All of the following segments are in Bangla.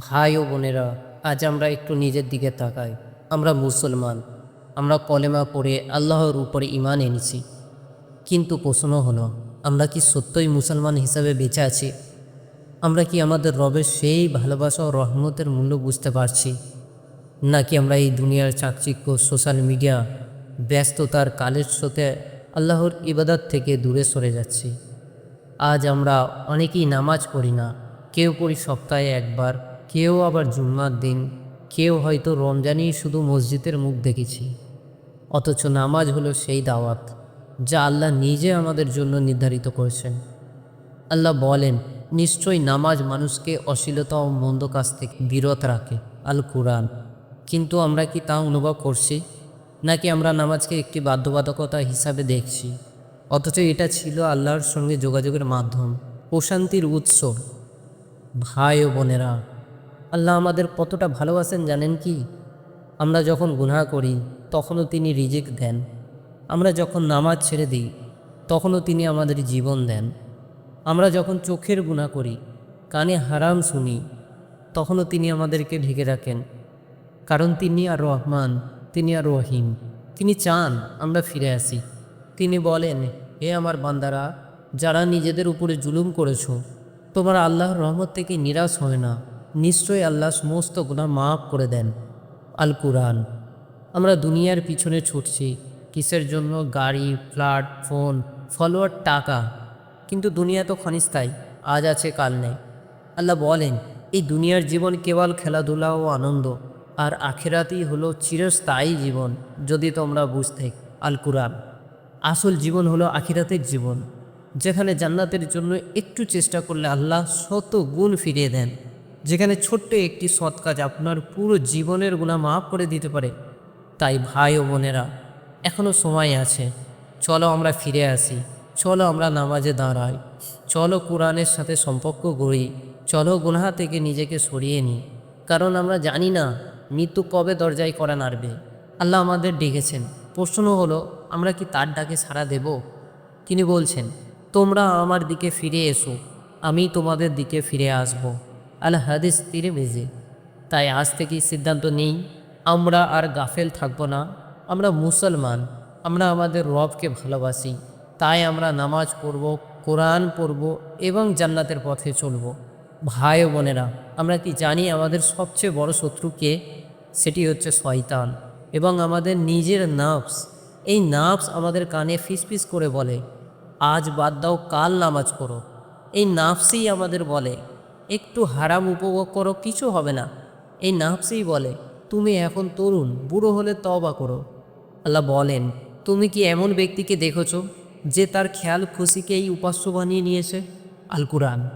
ভাই ও বোনেরা, আজ আমরা একটু নিজের দিকে তাকাই। আমরা মুসলমান। আমরা কলেমা পড়ে আল্লাহর উপরে ইমান এনেছি। কিন্তু প্রশ্ন হলো, আমরা কি সত্যই মুসলমান হিসাবে বেঁচে আছি? আমরা কি আমাদের রবের সেই ভালোবাসা ও রহমতের মূল্য বুঝতে পারছি? নাকি আমরা এই দুনিয়ার চাকচিক্য, সোশ্যাল মিডিয়া, ব্যস্ততার কালের সাথে আল্লাহর ইবাদত থেকে দূরে সরে যাচ্ছি? আজ আমরা অনেকেই নামাজ পড়ি না। কেউ পড়ি সপ্তাহে একবার কেউ আবার জুম্মার দিন, কেউ হয়তো রমজানেই শুধু মসজিদের মুখ দেখেছি। অথচ নামাজ হলো সেই দাওয়াত, যা আল্লাহ নিজে আমাদের জন্য নির্ধারিত করেছেন। আল্লাহ বলেন, নিশ্চয়ই নামাজ মানুষকে অশ্লীলতা ও মন্দ কাজ থেকে বিরত রাখে, আল কোরআন। কিন্তু আমরা কি তা অনুভব করছি? নাকি আমরা নামাজকে একটি বাধ্যবাধকতা হিসাবে দেখছি? অথচ এটা ছিল আল্লাহর সঙ্গে যোগাযোগের মাধ্যম, প্রশান্তির উৎস। ভাই ও বোনেরা আল্লাহ আমাদের কতটা ভালোবাসেন জানেন কি? আমরা যখন গুনাহ করি, তখনও তিনি রিজিক দেন। আমরা যখন নামাজ ছেড়ে দিই, তখনও তিনি আমাদের জীবন দেন। আমরা যখন চোখের গুণা করি, কানে হারাম শুনি, তখনও তিনি আমাদেরকে ঢেকে রাখেন। কারণ তিনি আর রহমান, তিনি আর রহিম। তিনি চান আমরা ফিরে আসি। তিনি বলেন, হে আমার বান্দারা, যারা নিজেদের উপরে জুলুম করেছ, তোমরা আল্লাহর রহমত থেকে নিরাশ হয় না। নিশ্চয়ই আল্লাহ সমস্ত গুণা মাফ করে দেন। আল কুরআন আমরা দুনিয়ার পিছনে ছুটছি, কিসের জন্য? গাড়ি, ফ্ল্যাট, ফোন ফলোয়ার টাকা। কিন্তু দুনিয়া তো ক্ষণিস্থায়ী, আজ আছে, কাল নেই। আল্লাহ বলেন, এই দুনিয়ার জীবন কেবল খেলাধুলা ও আনন্দ, আর আখেরাতেই হলো চিরস্থায়ী জীবন, যদি তোমরা বুঝতে আল কুরআন আসল জীবন হলো আখিরাতের জীবন, যেখানে জান্নাতের জন্য একটু চেষ্টা করলে আল্লাহ শত গুণ ফিরিয়ে দেন। যেখানে ছোট্ট একটি সৎ কাজ আপনার পুরো জীবনের গুণা মাফ করে দিতে পারে। তাই ভাই ও বোনেরা এখনও সময় আছে। চলো আমরা ফিরে আসি। চলো আমরা নামাজে দাঁড়াই। চলো কোরআনের সাথে সম্পর্ক গড়ি। চলো গুনহা থেকে নিজেকে সরিয়ে নিই। কারণ আমরা জানি না, মৃত্যু কবে দরজায় করা নাড়বে। আল্লাহ আমাদের ডেকেছেন। প্রশ্ন হলো, আমরা কি তার ডাকে সাড়া দেব? তিনি বলছেন, তোমরা আমার দিকে ফিরে এসো। আমি তোমাদের দিকে ফিরে আসব। আল হাদিস তীরে বেজে তাই আজ থেকেই সিদ্ধান্ত নেই, আমরা আর গাফেল থাকব না। আমরা মুসলমান, আমরা আমাদের রবকে ভালোবাসি। তাই আমরা নামাজ পড়ব, কোরআন পড়ব এবং জান্নাতের পথে চলব। ভাই বোনেরা, আমরা কি জানি আমাদের সবচেয়ে বড় শত্রুকে সেটি হচ্ছে শয়তান এবং আমাদের নিজের নার্ভস এই নার্ভস আমাদের কানে ফিসফিস করে বলে, আজ বাদ দাও, কাল নামাজ করো এই নার্ভসই আমাদের বলে একটু হারাম উপভোগ করো, কিছু হবে না। এই নাফসেই বলে, তুমি এখন তরুণ, বুড়ো হলে তবা করো। আল্লাহ বলেন, তুমি কি এমন ব্যক্তিকে দেখেছ যে তার খেয়াল খুশিকে এই উপাস্য বানিয়ে নিয়েছে? আল কুরআন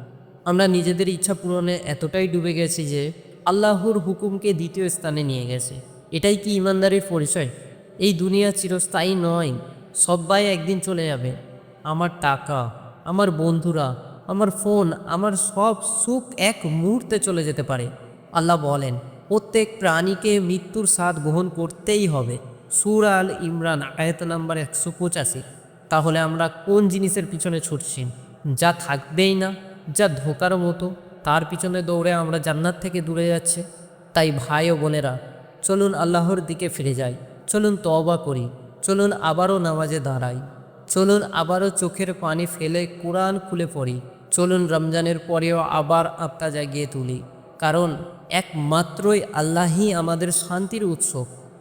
আমরা নিজেদের ইচ্ছা পূরণে এতটাই ডুবে গেছি যে আল্লাহর হুকুমকে দ্বিতীয় স্থানে নিয়ে গেছে। এটাই কি ইমানদারের পরিচয়? এই দুনিয়া চিরস্থায়ী নয় সবাই একদিন চলে যাবে। আমার টাকা, আমার বন্ধুরা আমার ফোন, আমার সব সুখ এক মুহূর্তে চলে যেতে পারে। আল্লাহ বলেন, প্রত্যেক প্রাণীকে মৃত্যুর স্বাদ গ্রহণ করতেই হবে। সুর আল ইমরান, আয়ত নাম্বার একশো পঁচাশি। তাহলে আমরা কোন জিনিসের পিছনে ছুটছি? যা থাকবেই না, যা ধোকার মতো, তার পিছনে দৌড়ে আমরা জান্নাত থেকে দূরে যাচ্ছে। তাই ভাই ও বোনেরা, চলুন আল্লাহর দিকে ফিরে যাই। চলুন তওবা করি। চলুন আবারও নামাজে দাঁড়াই। চলুন আবারও চোখের পানি ফেলে কোরআন খুলে পড়ি। চলুন রমজানের পরেও আবার আত্মা জাগিয়ে তুলি। কারণ একমাত্রই আল্লাহই আমাদের শান্তির উৎস।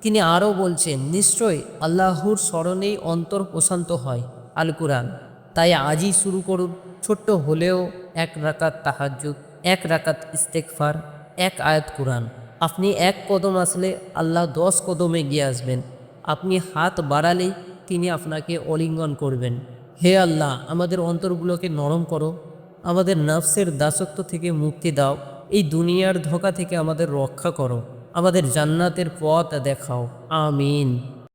তিনি আরও বলছেন, নিশ্চয় আল্লাহর স্মরণেই অন্তর প্রশান্ত হয় আল কুরআন তাই আজই শুরু করুন, ছোট্ট হলেও এক রাকাত তাহাজ্জুদ, এক রাকাত ইস্তেকফার এক আয়াত কুরআন। আপনি এক কদম আসলে আল্লাহ দশ কদমে গিয়ে আসবেন। আপনি হাত বাড়ালেই তিনি আপনাকে অলিঙ্গন করবেন। হে আল্লাহ, আমাদের অন্তরগুলোকে নরম করো। আমাদের নার্সের দাসত্ব থেকে মুক্তি দাও। এই দুনিয়ার ধোকা থেকে আমাদের রক্ষা করো। আমাদের জান্নাতের পথ দেখাও। আমিন।